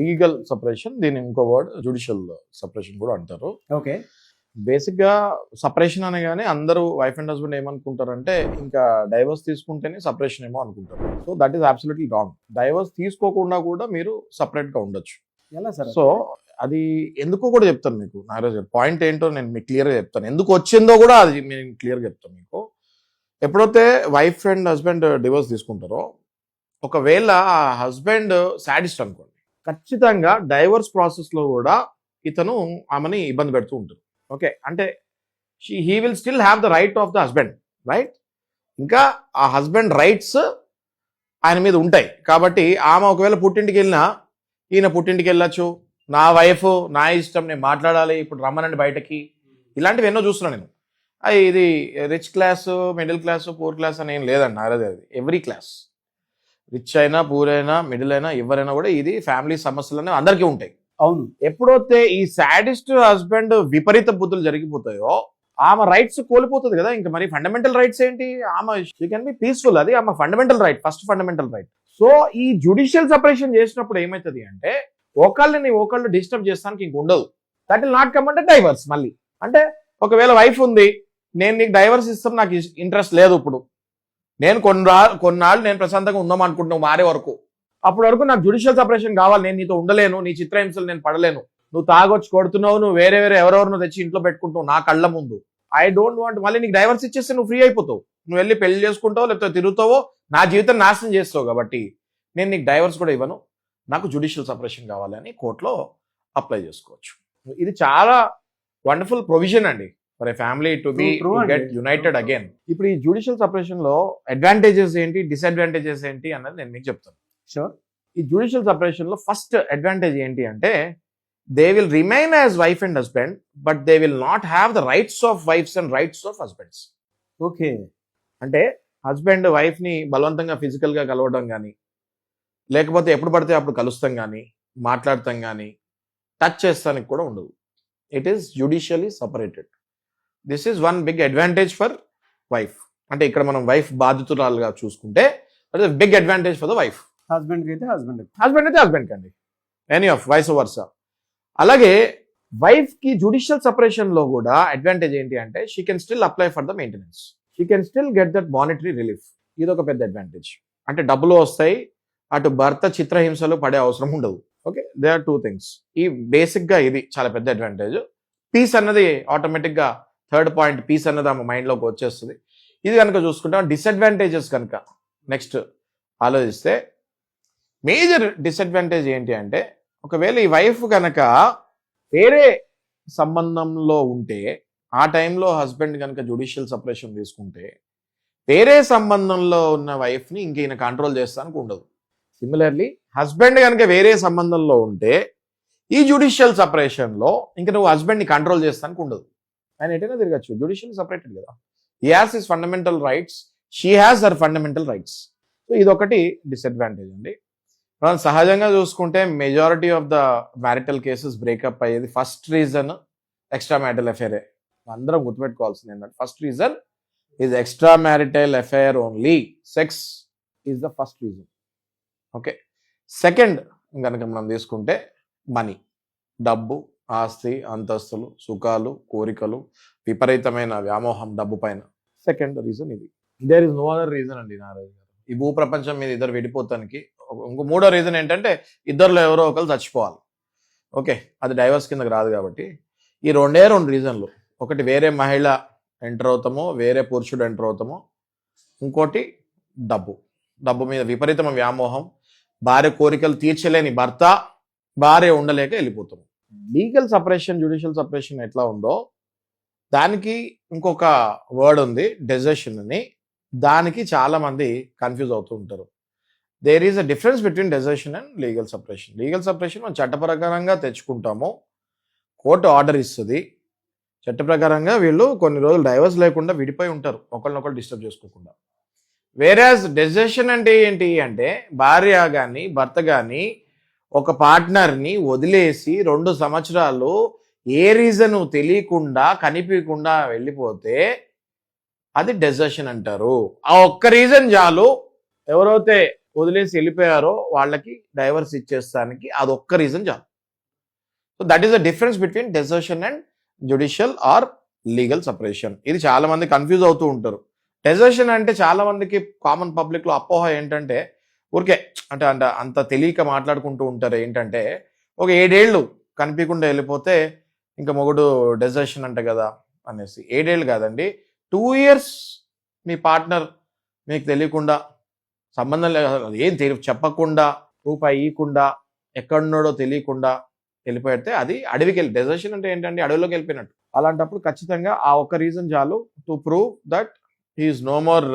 Legal separation దీని ఇంకో word judicial separation కూడా అంటారు. ఓకే. బేసిక్గా సపరేషన్ అనగానే అందరూ వైఫ్ అండ్ హస్బెండ్ ఏమనుకుంటారంటే ఇంకా డైవర్స్ తీసుకుంటేనే సపరేషన్ ఏమో అనుకుంటారు. So that is absolutely wrong divorce తీసుకోకుండా కూడా మీరు సపరేట్గా ఉండొచ్చు. ఎలా సార్ సో అది ఎందుకో కూడా చెప్తాను మీకు నాగరాజ్ గారు. పాయింట్ ఏంటో నేను మీకు క్లియర్గా చెప్తాను. ఎందుకు వచ్చిందో కూడా అది నేను క్లియర్గా చెప్తాను మీకు. ఎప్పుడైతే వైఫ్ అండ్ హస్బెండ్ డివోర్స్ తీసుకుంటారో ఒకవేళ ఆ హస్బెండ్ సాడిస్ట్ అనుకోండి ఖచ్చితంగా డైవర్స్ ప్రాసెస్లో కూడా ఇతను ఆమెని ఇబ్బంది పెడుతూ ఉంటారు ఓకే అంటే she he will still have the right of the husband right? ఇంకా ఆ హస్బెండ్ రైట్స్ ఆయన మీద ఉంటాయి. కాబట్టి ఆమె ఒకవేళ పుట్టింటికి వెళ్ళినా ఈయన పుట్టింటికి వెళ్ళచ్చు. నా వైఫ్ నా ఇష్టం నేను మాట్లాడాలి ఇప్పుడు రమ్మనండి బయటకి. ఇలాంటివి ఎన్నో చూస్తున్నాను నేను. ఇది rich class middle class poor class అని ఏం లేదండి నారది అది ఎవ్రీ క్లాస్. రిచ్ అయినా పూర్ అయినా మిడిల్ అయినా ఎవరైనా కూడా ఇది ఫ్యామిలీ సమస్యలు అనేవి అందరికీ ఉంటాయి. అవును. ఎప్పుడైతే ఈ సాడిస్ట్ హస్బెండ్ విపరీత బుద్ధులు జరిగిపోతాయో ఆమె రైట్స్ కోల్పోతుంది కదా ఇంకా మరి ఫండమెంటల్ రైట్స్ ఏంటి? ఆమె షీ కెన్ బి పీస్ఫుల్ అది ఆమె fundamental right first fundamental right. So ఈ జుడిషియల్ సపరేషన్ చేసినప్పుడు ఏమవుతుంది అంటే ఒకళ్ళని ఒకళ్ళు డిస్టర్బ్ చేస్తానికి ఇంక ఉండదు. దట్ విల్ నాట్ కమ్ అంటే డైవర్స్ మళ్ళీ. అంటే ఒకవేళ వైఫ్ ఉంది నేను నీకు డైవర్స్ ఇస్తాం నాకు ఇంట్రెస్ట్ లేదు ఇప్పుడు. నేను కొన్ని రా- కొన్నాళ్ళు నేను ప్రశాంతంగా ఉందాం అనుకుంటున్నావు మారే వరకు. అప్పటి వరకు నాకు జుడిషియల్ సపరేషన్ కావాలి నేను నీతో ఉండలేను నీ చిత్రహింసలు నేను పడలేను. నువ్వు తాగొచ్చి కొడుతున్నావు నువ్వు వేరే వేరే ఎవరెవరినో తెచ్చి ఇంట్లో పెట్టుకుంటావు నా కళ్ళ ముందు. ఐ డోంట్ వాంట్ మళ్ళీ నీకు డైవర్స్ ఇచ్చేస్తే నువ్వు ఫ్రీ అయిపోతావు. నువ్వు వెళ్ళి పెళ్ళి చేసుకుంటావు లేకపోతే తిరుగుతావో నా జీవితం నాశనం చేస్తావు కాబట్టి నేను నీకు డైవర్స్ కూడా ఇవ్వను. నాకు జుడిషియల్ సపరేషన్ కావాలని కోర్టులో అప్లై చేసుకోవచ్చు. ఇది చాలా వండర్ఫుల్ ప్రొవిజన్ అండి. For a family to be. Get united again ఇప్పుడు ఈ జుడిషియల్ సపరేషన్లో అడ్వాంటేజెస్ ఏంటి డిసడ్వాంటేజెస్ ఏంటి అన్నది నేను మీకు చెప్తాను. షూర్ ఈ జుడిషియల్ సపరేషన్లో ఫస్ట్ అడ్వాంటేజ్ ఏంటి అంటే they will remain as wife and husband but they will not have the rights of wives and rights of husbands okay అంటే హస్బెండ్ వైఫ్ని బలవంతంగా ఫిజికల్గా కలవడం కానీ లేకపోతే ఎప్పుడు పడితే అప్పుడు కలుస్తాం కానీ మాట్లాడతాం కానీ టచ్ చేస్తానికి కూడా ఉండదు. It is judicially separated this is one big advantage for wife అంటే ఇక్కడ మనం వైఫ్ బాధితురాలుగా చూసుకుంటే that is big advantage for the wife husband అయితే హస్బెండ్ హస్బెండ్ అయితే హస్బెండ్ కండి ఎనీ ఆఫ్ వైస్ వర్స అలాగే వైఫ్కి జుడిషియల్ సపరేషన్లో కూడా అడ్వాంటేజ్ ఏంటి అంటే she can still apply for the maintenance she can still get that monetary relief ఇది ఒక పెద్ద అడ్వాంటేజ్ అంటే డబ్బులు వస్తాయి అటు భర్త చిత్రహింసలు పడే అవసరం ఉండదు. Okay they are two things ఈ బేసిక్గా ఇది చాలా పెద్ద అడ్వాంటేజ్ పీస్ అన్నది ఆటోమేటిక్గా థర్డ్ పాయింట్ పీస్ అన్నది ఆమె మైండ్లోకి వచ్చేస్తుంది. ఇది కనుక చూసుకుంటాం. డిసడ్వాంటేజెస్ కనుక నెక్స్ట్ ఆలోచిస్తే మేజర్ డిసడ్వాంటేజ్ ఏంటి అంటే ఒకవేళ ఈ వైఫ్ కనుక వేరే సంబంధంలో ఉంటే ఆ టైంలో హస్బెండ్ కనుక జుడిషియల్ సపరేషన్ తీసుకుంటే వేరే సంబంధంలో ఉన్న వైఫ్ని ఇంక ఈయన కంట్రోల్ చేస్తానికి ఉండదు. సిమిలర్లీ హస్బెండ్ కనుక వేరే సంబంధంలో ఉంటే ఈ జుడిషియల్ సపరేషన్లో ఇంక నువ్వు హస్బెండ్ని కంట్రోల్ చేస్తానికి ఉండదు. ఆయన ఎటైనా తిరగచ్చు. జ్యుడిషియల్ సపరేటెడ్ కదా. He has his fundamental rights she has her fundamental rights so ఇదొకటి డిసడ్వాంటేజ్ అండి. మనం సహజంగా చూసుకుంటే majority of the marital cases breakup అయ్యేది ఫస్ట్ రీజన్ ఎక్స్ట్రా మ్యారిటల్ అఫేరే అందరం గుర్తుపెట్టుకోవాల్సింది ఏంటంటే first reason is extra marital affair only sex is the first reason okay second కనుక మనం తీసుకుంటే మనీ డబ్బు. ఆస్తి అంతస్తులు సుఖాలు కోరికలు విపరీతమైన వ్యామోహం డబ్బు పైన. సెకండ్ రీజన్ ఇది. There is no other reason అండి నారాజు గారు. ఈ భూ ప్రపంచం మీద ఇద్దరు విడిపోతానికి ఇంకో మూడో రీజన్ ఏంటంటే ఇద్దరులో ఎవరో ఒకరు చచ్చిపోవాలి. ఓకే అది డైవర్స్ కిందకి రాదు కాబట్టి. ఈ రెండే రెండు రీజన్లు ఒకటి వేరే మహిళ ఎంటర్ అవుతామో వేరే పురుషుడు ఎంటర్ అవుతామో ఇంకోటి డబ్బు. డబ్బు మీద విపరీతమైన వ్యామోహం భార్య కోరికలు తీర్చలేని భర్త భార్య ఉండలేక వెళ్ళిపోతాము. లీగల్ సపరేషన్ జ్యుడిషియల్ సపరేషన్ ఎట్లా ఉందో దానికి ఇంకొక వర్డ్ ఉంది డెజెషన్ అని. దానికి చాలామంది కన్ఫ్యూజ్ అవుతూ ఉంటారు. There is a difference between desertion and legal separation legal separation మనం చట్ట ప్రకారంగా తెచ్చుకుంటాము. కోర్టు ఆర్డర్ ఇస్తుంది. చట్ట ప్రకారంగా వీళ్ళు కొన్ని రోజులు డైవర్స్ లేకుండా విడిపోయి ఉంటారు. ఒకరినొకరు డిస్టర్బ్ చేసుకోకుండా. వేరేస్ డెసిషన్ అంటే ఏంటి అంటే భార్య కానీ భర్త కానీ ఒక పార్ట్నర్ని వదిలేసి రెండు సంవత్సరాలు ఏ రీజను తెలియకుండా కనిపించకుండా వెళ్ళిపోతే అది డెజర్షన్ అంటారు. ఆ ఒక్క రీజన్ చాలు. ఎవరైతే వదిలేసి వెళ్ళిపోయారో వాళ్ళకి డైవర్స్ ఇచ్చేస్తానికి అదొక్క రీజన్ చాలు. So that is the difference between desertion and judicial or legal separation ఇది చాలా మంది కన్ఫ్యూజ్ అవుతూ ఉంటారు. డెజర్షన్ అంటే చాలా మందికి కామన్ పబ్లిక్లో అపోహ ఏంటంటే ఊరికే అంటే అంటే అంత తెలియక మాట్లాడుకుంటూ ఉంటారు ఏంటంటే ఒక ఏడేళ్ళు కనిపించకుండా వెళ్ళిపోతే ఇంకా మొగుడు డెజర్షన్ అంట కదా అనేసి. ఏడేళ్ళు కాదండి టూ ఇయర్స్ మీ పార్ట్నర్ మీకు తెలియకుండా సంబంధం లేదు ఏం తెలి చెప్పకుండా రూపాయి ఇవ్వకుండా ఎక్కడున్నాడో తెలియకుండా వెళ్ళిపోయితే అది అడవికి వెళ్ళి డెజర్షన్ అంటే ఏంటంటే అడవిలోకి వెళ్ళిపోయినట్టు. అలాంటప్పుడు ఖచ్చితంగా ఆ ఒక్క రీజన్ చాలు to prove that he is no more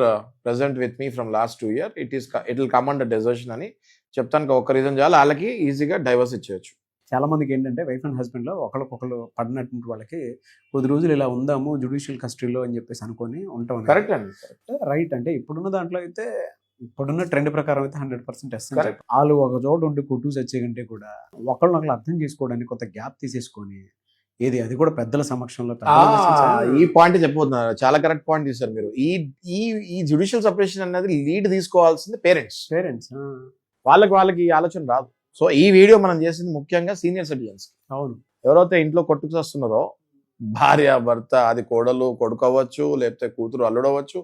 present with me from last two year it is it will come under desertion అని చెప్తానికి ఒక్క రీజన్ చాలు. వాళ్ళకి ఈజీగా డైవర్స్ ఇచ్చేయచ్చు. చాలా మందికి ఏంటంటే వైఫ్ అండ్ హస్బెండ్లో ఒకరికొకరు పడినటువంటి వాళ్ళకి కొద్ది రోజులు ఇలా ఉందాము జుడిషియల్ కస్టడీలో అని చెప్పేసి అనుకొని ఉంటాం. కరెక్ట్ అండి. రైట్ అంటే ఇప్పుడున్న దాంట్లో అయితే ఇప్పుడున్న ట్రెండ్ ప్రకారం అయితే హండ్రెడ్ పర్సెంట్ Correct. వాళ్ళు ఒక చోట ఉండి కొట్టు చచ్చే కంటే కూడా ఒకళ్ళని అర్థం చేసుకోవడానికి కొంత గ్యాప్ తీసేసుకొని ఏది? అది కూడా పెద్దల సమక్షంలో ఈ పాయింట్ చెప్పబోతున్నారు. చాలా కరెక్ట్ పాయింట్ తీశారు మీరు. ఈ ఈ ఈ జుడిషియల్ సపరేషన్ అనేది లీడ్ తీసుకోవాల్సింది పేరెంట్స్ పేరెంట్స్ వాళ్ళకి వాళ్ళకి ఈ ఆలోచన రాదు. సో ఈ వీడియో మనం చేసింది ముఖ్యంగా సీనియర్ సిటిజన్స్ అవును. ఎవరైతే ఇంట్లో కొట్టుకు వస్తున్నారో భార్య భర్త అది కోడలు కొడుకు అవ్వచ్చు లేకపోతే కూతురు అల్లుడు అవ్వచ్చు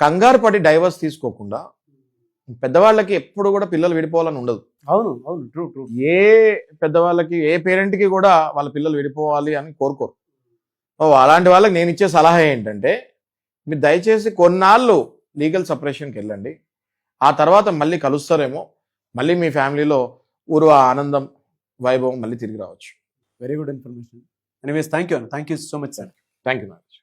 కంగారు పడి డైవర్స్ తీసుకోకుండా పెద్దవాళ్ళకి ఎప్పుడు కూడా పిల్లలు విడిపోవాలని ఉండదు. అవును అవును ట్రూ ట్రూ ఏ పెద్దవాళ్ళకి ఏ పేరెంట్కి కూడా వాళ్ళ పిల్లలు విడిపోవాలి అని కోరుకోరు. ఓ అలాంటి వాళ్ళకి నేను ఇచ్చే సలహా ఏంటంటే మీరు దయచేసి కొన్నాళ్ళు లీగల్ సపరేషన్కి వెళ్ళండి. ఆ తర్వాత మళ్ళీ కలుస్తారేమో మళ్ళీ మీ ఫ్యామిలీలో ఊరు ఆనందం వైభవం మళ్ళీ తిరిగి రావచ్చు. Very good information anyways thank you thank you so much sir thank you Nagesh